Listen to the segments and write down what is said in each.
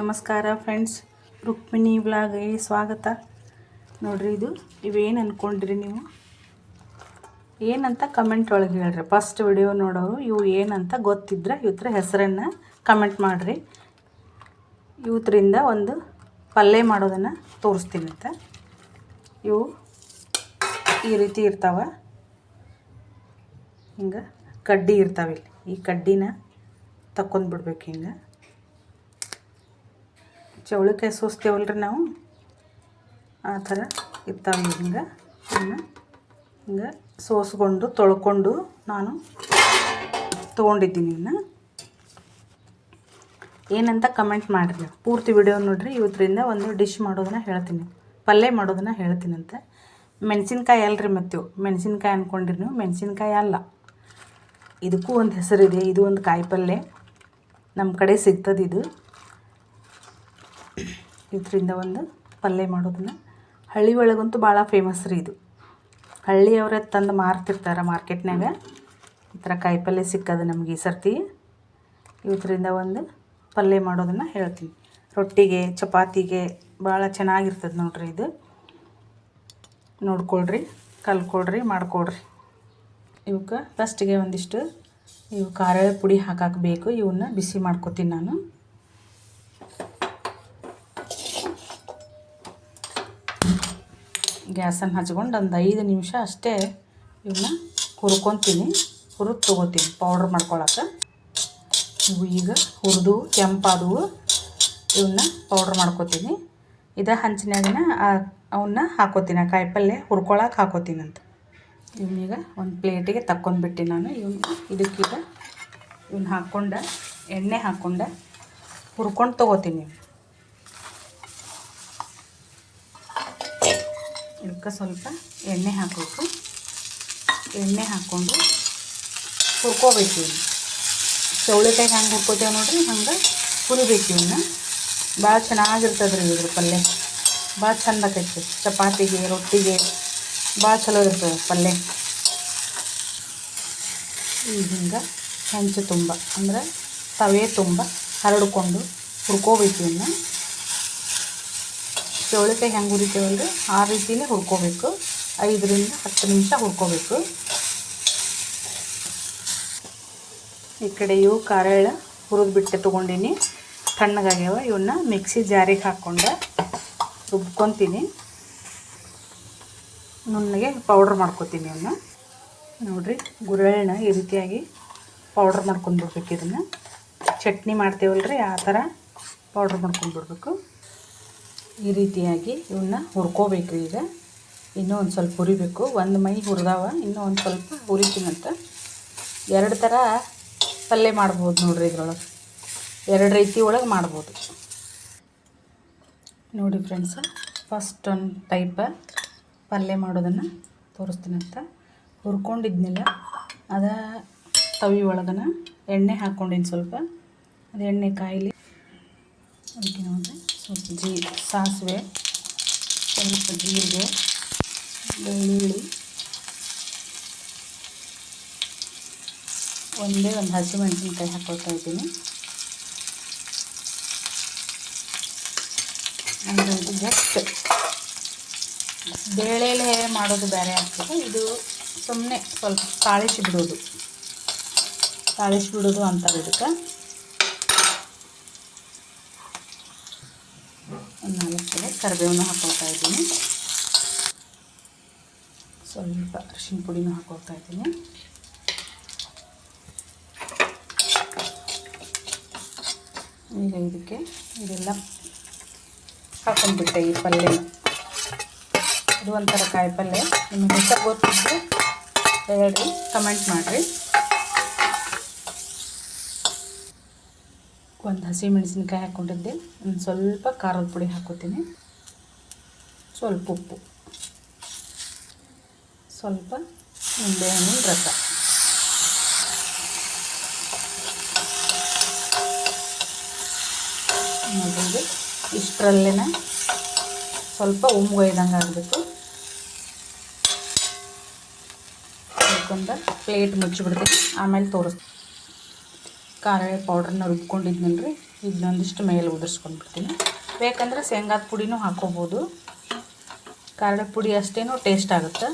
ನಮಸ್ಕಾರ ಫ್ರೆಂಡ್ಸ್ ರುಕ್ಮಿಣಿ ವ್ಲಾಗ್ಗೆ ಸ್ವಾಗತ. ನೋಡ್ರಿ ಇದು ಇವೇನು ಅಂದ್ಕೊಂಡ್ರಿ ನೀವು? ಏನಂತ ಕಮೆಂಟ್ ಒಳಗೆ ಹೇಳ್ರಿ. ಫಸ್ಟ್ ವಿಡಿಯೋ ನೋಡೋರು, ಇವು ಏನಂತ ಗೊತ್ತಿದ್ರೆ ಇವತ್ರ ಹೆಸರನ್ನು ಕಮೆಂಟ್ ಮಾಡಿರಿ. ಇವತ್ತರಿಂದ ಒಂದು ಪಲ್ಯ ಮಾಡೋದನ್ನು ತೋರಿಸ್ತೀನಿ ಅಂತ. ಇವು ಈ ರೀತಿ ಇರ್ತಾವ. ಹಿಂಗೆ ಕಡ್ಡಿ ಇರ್ತಾವೆ ಇಲ್ಲಿ. ಈ ಕಡ್ಡಿನ ತಕ್ಕೊಂಡ್ಬಿಡ್ಬೇಕು ಹಿಂಗೆ. ಚೌಳಿಕಾಯಿ ರೀ ನಾವು? ಆ ಥರ ಇರ್ತಾವೆ ಹಿಂಗೆ. ಹಿಂಗೆ ಸೋಸ್ಕೊಂಡು ತೊಳ್ಕೊಂಡು ನಾನು ತೊಗೊಂಡಿದ್ದೀನಿ ಇನ್ನು. ಏನಂತ ಕಮೆಂಟ್ ಮಾಡಿರಿ. ಪೂರ್ತಿ ವಿಡಿಯೋ ನೋಡ್ರಿ. ಇವತ್ತರಿಂದ ಒಂದು ಡಿಶ್ ಮಾಡೋದನ್ನ ಹೇಳ್ತೀನಿ. ಪಲ್ಯ ಮಾಡೋದನ್ನ ಹೇಳ್ತೀನಂತೆ ಮೆಣಸಿನ್ಕಾಯಿ ಅಲ್ರಿ ಮತ್ತೆ ಮೆಣಸಿನ್ಕಾಯಿ ಅಂದ್ಕೊಂಡಿರಿ ನೀವು. ಮೆಣಸಿನ್ಕಾಯಿ ಅಲ್ಲ. ಇದಕ್ಕೂ ಒಂದು ಹೆಸರಿದೆ. ಇದು ಒಂದು ಕಾಯಿ ನಮ್ಮ ಕಡೆ ಸಿಗ್ತದೆ ಇದು. ಇದರಿಂದ ಒಂದು ಪಲ್ಯ ಮಾಡೋದನ್ನು. ಹಳ್ಳಿ ಒಳಗಂತೂ ಭಾಳ ಫೇಮಸ್ ರೀ ಇದು. ಹಳ್ಳಿಯವರೇ ತಂದು ಮಾರ್ತಿರ್ತಾರೆ ಮಾರ್ಕೆಟ್ನಾಗ ಈ ಥರ ಕಾಯಿ ಪಲ್ಯ ಸಿಕ್ಕದು ನಮಗೆ ಈ ಸರ್ತಿ. ಇದರಿಂದ ಒಂದು ಪಲ್ಯ ಮಾಡೋದನ್ನು ಹೇಳ್ತೀನಿ ರೊಟ್ಟಿಗೆ, ಚಪಾತಿಗೆ ಭಾಳ ಚೆನ್ನಾಗಿರ್ತದೆ ನೋಡ್ರಿ ಇದು. ನೋಡ್ಕೊಳ್ರಿ, ಕಲ್ಕೊಳ್ರಿ, ಮಾಡ್ಕೊಳ್ರಿ. ಇವಕ್ಕೆ ಫಸ್ಟಿಗೆ ಒಂದಿಷ್ಟು ಇವು ಖಾರ ಪುಡಿ ಹಾಕಕ್ಕೆ ಬೇಕು ಇವನ್ನ ಬಿಸಿ ಮಾಡ್ಕೊತೀನಿ ನಾನು. ಗ್ಯಾಸನ್ನು ಹಚ್ಕೊಂಡು ಒಂದು ಐದು ನಿಮಿಷ ಅಷ್ಟೇ ಇವನ್ನ ಹುರ್ಕೊತೀನಿ. ಹುರಿದು ತೊಗೋತೀನಿ ಪೌಡ್ರ್ ಮಾಡ್ಕೊಳಕ್ಕೆ ಇವು ಈಗ ಹುರಿದು, ಕೆಂಪಾದವು ಇವನ್ನ ಪೌಡ್ರ್ ಮಾಡ್ಕೋತೀನಿ. ಇದೇ ಹಂಚಿನಾಗಿನ ಅವನ್ನ ಹಾಕೋತೀನಿ ಕಾಯಿಪಲ್ಯ ಹುರ್ಕೊಳಕ್ಕೆ ಹಾಕೋತೀನಿ ಅಂತ. ಇವನ್ನೀಗ ಒಂದು ಪ್ಲೇಟಿಗೆ ತಕ್ಕೊಂಡ್ಬಿಟ್ಟಿ ನಾನು. ಇವನ್ನ ಇದಕ್ಕೀಗ ಇವನ್ನ ಹಾಕ್ಕೊಂಡ ಎಣ್ಣೆ ಹಾಕ್ಕೊಂಡ ಹುರ್ಕೊಂಡು ತೊಗೋತೀನಿ. ಇದಕ್ಕೆ ಸ್ವಲ್ಪ ಎಣ್ಣೆ ಹಾಕಬೇಕು. ಎಣ್ಣೆ ಹಾಕ್ಕೊಂಡು ಹುರ್ಕೋಬೇಕು ಇವ್ನ. ಚೌಳಿಕಾಯಿ ಹೆಂಗೆ ಹುರ್ಕೋತೇವೆ ನೋಡ್ರಿ, ಹಂಗೆ ಹುರಿಬೇಕು ಇವನ್ನ ಭಾಳ ಚೆನ್ನಾಗಿರ್ತದೆ ರೀ ಇದ್ರ ಪಲ್ಯ. ಭಾಳ ಚಂದ ಆಕೈತಿ ಚಪಾತಿಗೆ, ರೊಟ್ಟಿಗೆ ಭಾಳ ಚಲೋ ಇರ್ತದೆ ಪಲ್ಯ. ಈಗ ಹಿಂಗೆ ಹೆಂಚು ತುಂಬ, ಅಂದ್ರೆ ತವೆ ತುಂಬ ಹರಡ್ಕೊಂಡು ಹುರ್ಕೋಬೇಕು ಇವನ್ನ ಚೌಳಿಕಾಯಿ ಹೆಂಗೆ ಹುರಿತೇವಲ್ರಿ ಆ ರೀತಿಯೇ ಹುರ್ಕೋಬೇಕು. ಐದರಿಂದ ಹತ್ತು ನಿಮಿಷ ಹುರ್ಕೋಬೇಕು. ಈ ಕಡೆ ಇವು ಎಳ್ಳ ಹುರಿದು ಬಿಟ್ಟು ತೊಗೊಂಡಿನಿ. ತಣ್ಣಗಾಗ್ಯಾವ. ಇವನ್ನ ಮಿಕ್ಸಿ ಜಾರಿಗೆ ಹಾಕ್ಕೊಂಡು ರುಬ್ಕೊತೀನಿ. ನುಣ್ಣಗೆ ಪೌಡ್ರ್ ಮಾಡ್ಕೊತೀನಿ ಇವನ್ನ ನೋಡಿರಿ ಗುರೆಳ್ಳ ಈ ರೀತಿಯಾಗಿ ಪೌಡ್ರ್ ಮಾಡ್ಕೊಂಡ್ಬಿಡ್ಬೇಕು ಇದನ್ನು. ಚಟ್ನಿ ಮಾಡ್ತೇವಲ್ರಿ, ಆ ಥರ ಪೌಡ್ರ್ ಮಾಡ್ಕೊಂಡ್ಬಿಡ್ಬೇಕು ಈ ರೀತಿಯಾಗಿ ಇವನ್ನ ಹುರ್ಕೋಬೇಕು ಈಗ. ಇನ್ನೂ ಒಂದು ಸ್ವಲ್ಪ ಹುರಿಬೇಕು. ಒಂದು ಮೈ ಹುರಿದಾವ, ಇನ್ನೂ ಒಂದು ಸ್ವಲ್ಪ ಹುರಿತೀನಂತ. ಎರಡು ಥರ ಪಲ್ಯ ಮಾಡ್ಬೋದು ನೋಡಿರಿ ಇದ್ರೊಳಗೆ. ಎರಡು ರೀತಿ ಒಳಗೆ ಮಾಡ್ಬೋದು. ನೋಡಿ ಫ್ರೆಂಡ್ಸ ಫಸ್ಟ್ ಒಂದು ಟೈಪ ಪಲ್ಯ ಮಾಡೋದನ್ನು ತೋರಿಸ್ತೀನಂತ. ಹುರ್ಕೊಂಡಿದ್ನಿಲ್ಲ, ಅದ ತವಿ ಒಳಗನ ಎಣ್ಣೆ ಹಾಕ್ಕೊಂಡಿನಿ ಸ್ವಲ್ಪ. ಅದು ಎಣ್ಣೆ ಕಾಯಿಲಿ. ಅದಕ್ಕೆ ಸ್ವಲ್ಪ ಜೀ, ಸಾಸಿವೆ, ಸ್ವಲ್ಪ ಜೀರಿಗೆ, ಬೆಳ್ಳುಳ್ಳಿ, ಒಂದೇ ಒಂದು ಹಸಿಮೆಣಸಿನ್ಕಾಯಿ ಹಾಕೊಳ್ತಾ ಇದ್ದೀನಿ. ಅಂದರೆ ಇದು ಜಸ್ಟ್ ಬೇಳೆಲೆ ಮಾಡೋದು ಬೇರೆ ಆಗ್ತದೆ. ಇದು ಸುಮ್ಮನೆ ಸ್ವಲ್ಪ ತಾಳಿಸಿ ಬಿಡೋದು. ತಾಳಿಸಿ ಬಿಡೋದು ಅಂತಾರೆ ಇದಕ್ಕೆ. ಒಂದು ನಾಲ್ಕು ಕಡೆ ಕರಿಬೇವನ್ನು ಹಾಕ್ಕೊಳ್ತಾ ಇದ್ದೀನಿ. ಸ್ವಲ್ಪ ಅರಿಶಿನ ಪುಡಿನೂ ಹಾಕ್ಕೊಳ್ತಾ ಇದ್ದೀನಿ. ಈಗ ಇದಕ್ಕೆ ಇದೆಲ್ಲ ಹಾಕೊಂಡ್ಬಿಟ್ಟೆ ಈ ಪಲ್ಯ. ಇದು ಒಂಥರ ಕಾಯಿ ಪಲ್ಯ. ನಿಮಗೆ ಹೆಸರು ಗೊತ್ತಿದ್ರೆ ಹೇಳ್ರಿ ಕಮೆಂಟ್ ಮಾಡಿರಿ. ಒಂದು ಹಸಿ ಮೆಣಸಿನ್ಕಾಯಿ ಹಾಕ್ಕೊಂಡಿದ್ದೆ. ಒಂದು ಸ್ವಲ್ಪ ಖಾರದ ಪುಡಿ ಹಾಕೋತೀನಿ ಸ್ವಲ್ಪ ಉಪ್ಪು. ಸ್ವಲ್ಪ ನಿಂಬೆಹಣ್ಣಿನ ರಸ. ನೋಡಿ ಇಷ್ಟರಲ್ಲೇ ಸ್ವಲ್ಪ ಉಮ್ಗೊಯ್ದಂಗೆ ಆಗಬೇಕು. ಅದಕ್ಕೊಂದು ಪ್ಲೇಟ್ ಮುಚ್ಚಿಬಿಡ್ತೀನಿ. ಆಮೇಲೆ ತೋರಿಸ್ತೀನಿ. ಖಾರ ಪೌಡ್ರನ್ನ ರೀ ಇದನ್ನೊಂದಿಷ್ಟು ಮೇಲೆ ಉದುರಿಸ್ಕೊಂಡ್ಬಿಡ್ತೀನಿ. ಬೇಕಂದ್ರೆ ಶೇಂಗಾದ ಪುಡಿನೂ ಹಾಕೋಬೋದು. ಖಾರದ ಪುಡಿ ಅಷ್ಟೇನೂ ಟೇಸ್ಟ್ ಆಗುತ್ತೆ.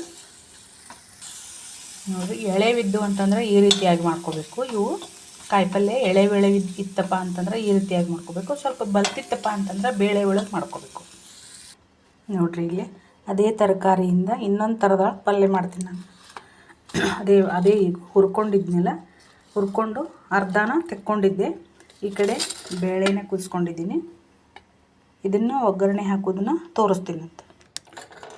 ನೋಡಿ ಎಳೆವಿದ್ದು ಅಂತಂದರೆ ಈ ರೀತಿಯಾಗಿ ಮಾಡ್ಕೋಬೇಕು. ಇವು ಕಾಯಿಪಲ್ಯ ಎಳೆ ಬೇಳೆ ಇತ್ತಪ್ಪ ಅಂತಂದ್ರೆ ಈ ರೀತಿಯಾಗಿ ಮಾಡ್ಕೋಬೇಕು. ಸ್ವಲ್ಪ ಬಲ್ತಿತ್ತಪ್ಪ ಅಂತಂದ್ರೆ ಬೇಳೆ ಒಳಗೆ ಮಾಡ್ಕೋಬೇಕು. ನೋಡಿರಿ ಇಲ್ಲಿ, ಅದೇ ತರಕಾರಿಯಿಂದ ಇನ್ನೊಂದು ಥರದ ಪಲ್ಯ ಮಾಡ್ತೀನಿ ನಾನು. ಅದೇ ಅದೇ ಹುರ್ಕೊಂಡಿದ್ನೆಲ್ಲ ಹುರ್ಕೊಂಡು ಅರ್ಧನ ತೆಕ್ಕೊಂಡಿದ್ದೆ. ಈ ಕಡೆ ಬೇಳೆನ ಕುದಿಸ್ಕೊಂಡಿದ್ದೀನಿ. ಇದನ್ನು ಒಗ್ಗರಣೆ ಹಾಕೋದನ್ನ ತೋರಿಸ್ತೀನಿ ಅಂತ.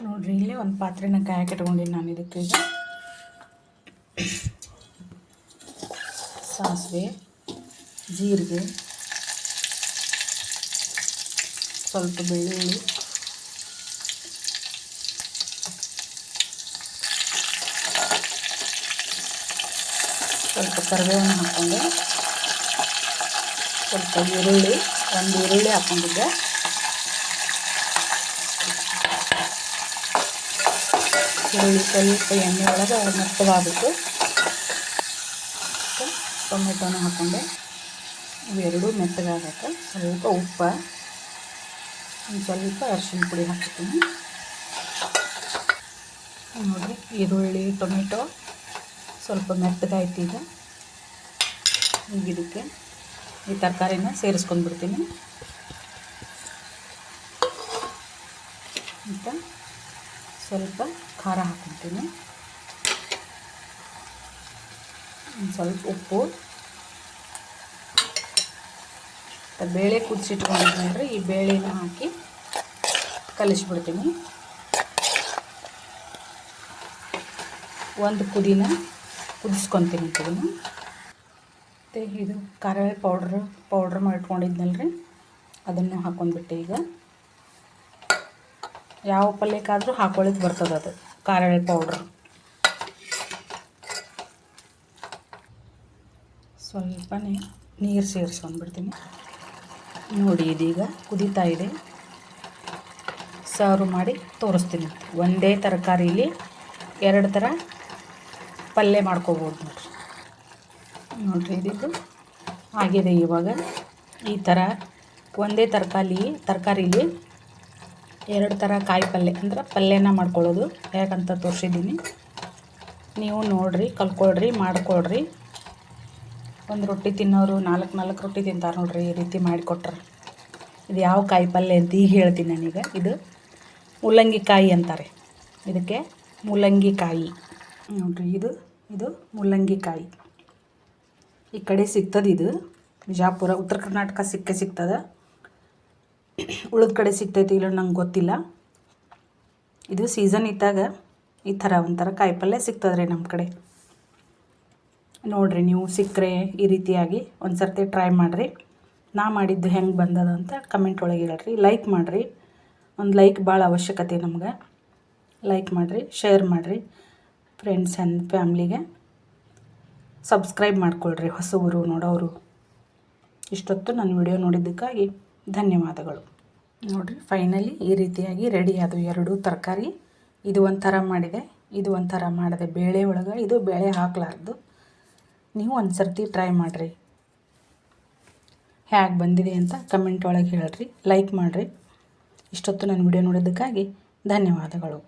ನೋಡಿರಿ, ಇಲ್ಲಿ ಒಂದು ಪಾತ್ರೆನ ಕಾಯಕ್ಕೆ ಇಟ್ಕೊಂಡಿನಿ ನಾನು ಇದಕ್ಕೆ ಈಗ. ಸಾಸಿವೆ, ಜೀರಿಗೆ, ಸ್ವಲ್ಪ ಬೆಳ್ಳುಳ್ಳಿ ಸ್ವಲ್ಪ ಕರಿಬೇವನ್ನು ಹಾಕ್ಕೊಂಡು ಸ್ವಲ್ಪ ಈರುಳ್ಳಿ, ಒಂದು ಈರುಳ್ಳಿ ಹಾಕ್ಕೊಂಡಿದ್ದೆ. ಈರುಳ್ಳಿ ಸ್ವಲ್ಪ ಎಣ್ಣೆ ಒಳಗೆ ಮೆತ್ತಗಾಗಬೇಕು ಟೊಮೆಟೊನ ಹಾಕ್ಕೊಂಡೆ. ಇವೆರಡೂ ಮೆತ್ತಗಾಗಕ್ಕೆ ಸ್ವಲ್ಪ ಉಪ್ಪು, ಒಂದು ಸ್ವಲ್ಪ ಅರಿಶಿನ ಪುಡಿ ಹಾಕ್ತೀನಿ ನೋಡಿ ಈರುಳ್ಳಿ, ಟೊಮೆಟೊ. ಸ್ವಲ್ಪ ಮೆತ್ತಗಾಯ್ತು ಈಗ. ಈಗ ಇದಕ್ಕೆ ಈ ತರಕಾರಿನ ಸೇರಿಸ್ಕೊಂಡ್ಬಿಡ್ತೀನಿ ಮತ್ತು ಸ್ವಲ್ಪ ಖಾರ ಹಾಕ್ಕೊತೀನಿ ಒಂದು ಸ್ವಲ್ಪ ಉಪ್ಪು. ಬೇಳೆ ಕುದಿಸಿಟ್ಕೊಂಡ್ರೆ ಈ ಬೇಳೆನ ಹಾಕಿ ಕಲಿಸ್ಬಿಡ್ತೀನಿ. ಒಂದು ಕುದಿನ ಕುದಿಸ್ಕೊತೀನಿ ಇದನ್ನು ಮತ್ತು ಇದು ಖಾರ ಪೌಡ್ರ್ ಪೌಡ್ರ್ ಮಾಡಿಟ್ಕೊಂಡಿದ್ನಲ್ಲ ರೀ ಅದನ್ನು ಹಾಕ್ಕೊಂಡ್ಬಿಟ್ಟೆ ಈಗ. ಯಾವ ಪಲ್ಯಕ್ಕಾದರೂ ಹಾಕೊಳ್ಳಿಕ್ಕೆ ಬರ್ತದೆ ಅದು ಖಾರ ಪೌಡ್ರ್ ಸ್ವಲ್ಪನೇ ನೀರು ಸೇರಿಸ್ಕೊಂಡ್ಬಿಡ್ತೀನಿ. ನೋಡಿ ಇದೀಗ ಕುದೀತಾ ಇದೆ. ಸರ್ವ್ ಮಾಡಿ ತೋರಿಸ್ತೀನಿ. ಒಂದೇ ತರಕಾರಿಲಿ ಎರಡು ಥರ ಪಲ್ಯ ಮಾಡ್ಕೋಬೋದು ನೋಡ್ರಿ. ನೋಡಿರಿ ಇದಿದ್ದು. ಆಗಿದೆ ಇವಾಗ ಈ ಥರ ಒಂದೇ ತರಕಾರಿ ತರಕಾರಿಲಿ ಎರಡು ಥರ ಕಾಯಿ ಪಲ್ಯ ಅಂದ್ರೆ ಪಲ್ಯನ ಮಾಡ್ಕೊಳ್ಳೋದು. ಯಾಕಂತ ತೋರಿಸಿದ್ದೀನಿ. ನೀವು ನೋಡಿರಿ, ಕಲ್ಕೊಳ್ರಿ, ಮಾಡ್ಕೊಳ್ರಿ. ಒಂದು ರೊಟ್ಟಿ ತಿನ್ನೋರು ನಾಲ್ಕು ನಾಲ್ಕು ರೊಟ್ಟಿ ತಿಂತಾರೆ ನೋಡ್ರಿ ಈ ರೀತಿ ಮಾಡಿಕೊಟ್ರೆ. ಇದು ಯಾವ ಕಾಯಿ ಪಲ್ಯ ಅಂತ ಈಗ ಹೇಳ್ತೀನಿ ನಾನೀಗ. ಇದು ಮೂಲಂಗಿ ಕಾಯಿ ಅಂತಾರೆ. ಇದಕ್ಕೆ ಮೂಲಂಗಿ ಕಾಯಿ. ನೋಡಿರಿ ಇದು. ಇದು ಮುಲ್ಲಂಗಿ ಕಾಯಿ ಈ ಕಡೆ ಸಿಗ್ತದೆ ಇದು. ಬಿಜಾಪುರ, ಉತ್ತರ ಕರ್ನಾಟಕ ಸಿಕ್ಕೇ ಸಿಗ್ತದೆ. ಉಳಿದ ಕಡೆ ಸಿಗ್ತೈತಿ ಇಲ್ಲ ನಂಗೆ ಗೊತ್ತಿಲ್ಲ. ಇದು ಸೀಸನ್ ಇದ್ದಾಗ ಈ ಥರ ಒಂಥರ ಕಾಯಿಪಲ್ಲೆ ಸಿಗ್ತದೆ ರೀ ನಮ್ಮ ಕಡೆ. ನೋಡಿರಿ ನೀವು ಸಿಕ್ಕರೆ ಈ ರೀತಿಯಾಗಿ ಒಂದು ಸರ್ತಿ ಟ್ರೈ ಮಾಡಿರಿ. ನಾ ಮಾಡಿದ್ದು ಹೆಂಗೆ ಬಂದದ ಅಂತ ಕಮೆಂಟ್ ಒಳಗೆ ಹೇಳ್ರಿ. ಲೈಕ್ ಮಾಡಿರಿ. ಒಂದು ಲೈಕ್ ಭಾಳ ಅವಶ್ಯಕತೆ ನಮ್ಗೆ. ಲೈಕ್ ಮಾಡಿರಿ ಶೇರ್ ಮಾಡಿರಿ. ಫ್ರೆಂಡ್ಸ್ ಆ್ಯಂಡ್ ಫ್ಯಾಮ್ಲಿಗೆ ಸಬ್ಸ್ಕ್ರೈಬ್ ಮಾಡ್ಕೊಳ್ರಿ ಹೊಸಬರು ನೋಡೋರು. ಇಷ್ಟೊತ್ತು ನನ್ನ ವಿಡಿಯೋ ನೋಡಿದ್ದಕ್ಕಾಗಿ ಧನ್ಯವಾದಗಳು. ನೋಡಿರಿ ಫೈನಲಿ ಈ ರೀತಿಯಾಗಿ ರೆಡಿ ಅದು ಎರಡೂ ತರಕಾರಿ ಇದು ಒಂಥರ ಮಾಡಿದೆ, ಇದು ಒಂಥರ ಮಾಡಿದೆ ಬೇಳೆ ಒಳಗೆ ಇದು ಬೇಳೆ ಹಾಕ್ಲಾರ್ದು. ನೀವು ಒಂದು ಸರ್ತಿ ಟ್ರೈ ಮಾಡಿರಿ. ಹೇಗೆ ಬಂದಿದೆ ಅಂತ ಕಮೆಂಟ್ ಒಳಗೆ ಹೇಳ್ರಿ ಲೈಕ್ ಮಾಡಿರಿ. ಇಷ್ಟೊತ್ತು ನನ್ನ ವಿಡಿಯೋ ನೋಡಿದ್ದಕ್ಕಾಗಿ ಧನ್ಯವಾದಗಳು.